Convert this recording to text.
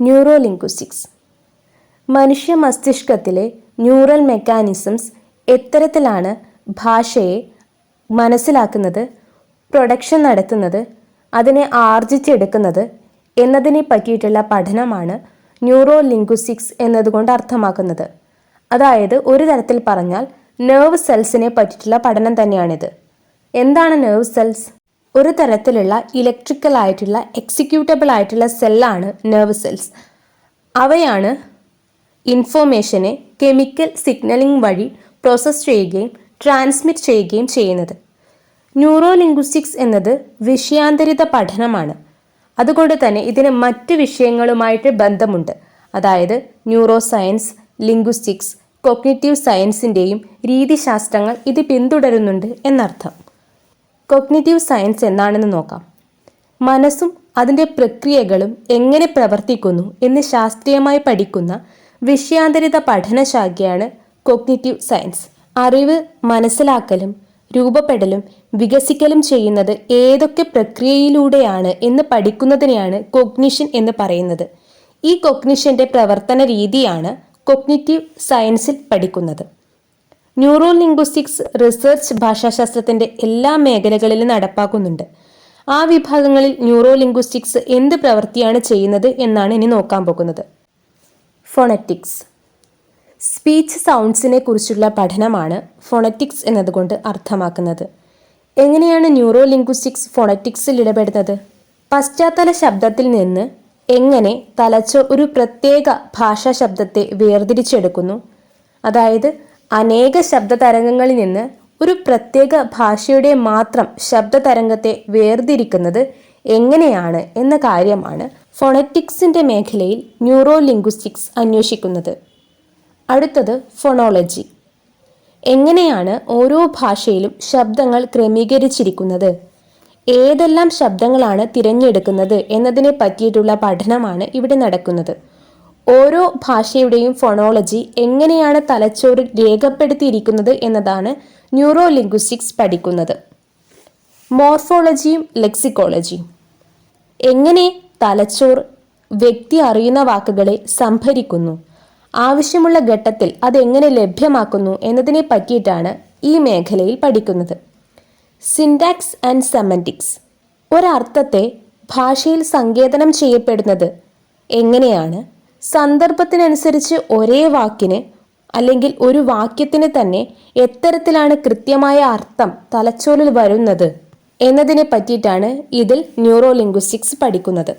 Neuro മനുഷ്യ മസ്തിഷ്കത്തിലെ neural mechanisms എത്തരത്തിലാണ് ഭാഷയെ മനസ്സിലാക്കുന്നത് പ്രൊഡക്ഷൻ നടത്തുന്നത് അതിനെ ആർജിച്ചെടുക്കുന്നത് എന്നതിനെ പറ്റിയിട്ടുള്ള പഠനമാണ് ന്യൂറോ ലിംഗ്വിസ്റ്റിക്സ് എന്നതുകൊണ്ട് അർത്ഥമാക്കുന്നത്. അതായത് ഒരു തരത്തിൽ പറഞ്ഞാൽ നെർവ് സെൽസിനെ പറ്റിയിട്ടുള്ള പഠനം തന്നെയാണിത്. എന്താണ് നെർവ് സെൽസ് ഒരു തരത്തിലുള്ള ഇലക്ട്രിക്കൽ ആയിട്ടുള്ള എക്സിക്യൂട്ടബിൾ ആയിട്ടുള്ള സെല്ലാണ് നെർവ് സെൽസ് അവയാണ് ഇൻഫോർമേഷനെ കെമിക്കൽ സിഗ്നലിംഗ് വഴി പ്രോസസ്സ് ചെയ്യുകയും ട്രാൻസ്മിറ്റ് ചെയ്യുകയും ചെയ്യുന്നത്. ന്യൂറോ ലിംഗ്വിസ്റ്റിക്സ് എന്നത് വിഷയാന്തരിത പഠനമാണ്. അതുകൊണ്ട് തന്നെ ഇതിന് മറ്റ് വിഷയങ്ങളുമായിട്ട് ബന്ധമുണ്ട്. അതായത് ന്യൂറോ സയൻസ് ലിംഗ്വിസ്റ്റിക്സ് കോഗ്നിറ്റീവ് സയൻസിന്റെയും രീതിശാസ്ത്രങ്ങൾ ഇത് പിന്തുടരുന്നുണ്ട് എന്നർത്ഥം. കൊഗ്നിറ്റീവ് സയൻസ് എന്താണെന്ന് നോക്കാം. മനസ്സും അതിന്റെ പ്രക്രിയകളും എങ്ങനെ പ്രവർത്തിക്കുന്നു എന്ന് ശാസ്ത്രീയമായി പഠിക്കുന്ന വിഷയാന്തരിത പഠനശാഖയാണ് കൊഗ്നിറ്റീവ് സയൻസ് അറിവ് മനസ്സിലാക്കലും രൂപപ്പെടലും വികസിക്കലും ചെയ്യുന്നത് ഏതൊക്കെ പ്രക്രിയയിലൂടെയാണ് എന്ന് പഠിക്കുന്നതിനെയാണ് കൊഗ്നിഷൻ എന്ന് പറയുന്നത്. ഈ കൊഗ്നിഷന്റെ പ്രവർത്തന രീതിയാണ് കൊഗ്നിറ്റീവ് സയൻസിൽ പഠിക്കുന്നത്. ന്യൂറോ ലിംഗ്വിസ്റ്റിക്സ് റിസർച്ച് ഭാഷാശാസ്ത്രത്തിന്റെ എല്ലാ മേഖലകളിലും നടപ്പാക്കുന്നുണ്ട്. ആ വിഭാഗങ്ങളിൽ ന്യൂറോ ലിംഗ്വിസ്റ്റിക്സ് എന്ത് പ്രവൃത്തിയാണ് ചെയ്യുന്നത് എന്നാണ് ഇനി നോക്കാൻ പോകുന്നത്. ഫോണറ്റിക്സ്. സ്പീച്ച് സൗണ്ട്സിനെ കുറിച്ചുള്ള പഠനമാണ് ഫോണറ്റിക്സ് എന്നതുകൊണ്ട് അർത്ഥമാക്കുന്നത്. എങ്ങനെയാണ് ന്യൂറോ ലിംഗ്വിസ്റ്റിക്സ് ഫോണറ്റിക്സിൽ ഇടപെടുന്നത്? പശ്ചാത്തല ശബ്ദത്തിൽ നിന്ന് എങ്ങനെ തലച്ചോർ ഒരു പ്രത്യേക ഭാഷാ ശബ്ദത്തെ വേർതിരിച്ചെടുക്കുന്നു? അതായത് അനേക ശബ്ദ തരംഗങ്ങളിൽ നിന്ന് ഒരു പ്രത്യേക ഭാഷയുടെ മാത്രം ശബ്ദ തരംഗത്തെ വേർതിരിക്കുന്നത് എങ്ങനെയാണ് എന്ന കാര്യമാണ് ഫോണറ്റിക്സിന്റെ മേഖലയിൽ ന്യൂറോ ലിംഗ്വിസ്റ്റിക്സ് അന്വേഷിക്കുന്നത്. അടുത്തത് ഫോണോളജി. എങ്ങനെയാണ് ഓരോ ഭാഷയിലും ശബ്ദങ്ങൾ ക്രമീകരിച്ചിരിക്കുന്നത്? ഏതെല്ലാം ശബ്ദങ്ങളാണ് തിരഞ്ഞെടുക്കുന്നത് എന്നതിനെ പറ്റിയിട്ടുള്ള പഠനമാണ് ഇവിടെ നടക്കുന്നത്. ഓരോ ഭാഷയുടെയും ഫോണോളജി എങ്ങനെയാണ് തലച്ചോറിൽ രേഖപ്പെടുത്തിയിരിക്കുന്നത് എന്നതാണ് ന്യൂറോ ലിംഗ്വിസ്റ്റിക്സ് പഠിക്കുന്നത്. മോർഫോളജിയും ലെക്സിക്കോളജിയും എങ്ങനെ തലച്ചോർ വ്യക്തി അറിയുന്ന വാക്കുകളെ സംഭരിക്കുന്നു? ആവശ്യമുള്ള ഘട്ടത്തിൽ അതെങ്ങനെ ലഭ്യമാക്കുന്നു എന്നതിനെ പറ്റിയിട്ടാണ് ഈ മേഖലയിൽ പഠിക്കുന്നത്. സിൻഡാക്സ് ആൻഡ് സെമന്റിക്സ് ഒരർത്ഥത്തെ ഭാഷയിൽ സങ്കേതനം ചെയ്യപ്പെടുന്നത് എങ്ങനെയാണ്? സന്ദർഭത്തിനനുസരിച്ച് ഒരേ വാക്കിന് അല്ലെങ്കിൽ ഒരു വാക്യത്തിന് തന്നെ എത്തരത്തിലാണ് കൃത്യമായ അർത്ഥം തലച്ചോറിൽ വരുന്നത് എന്നതിനെ പറ്റിയിട്ടാണ് ഇതിൽ ന്യൂറോ ലിംഗ്വിസ്റ്റിക്സ് പഠിക്കുന്നത്.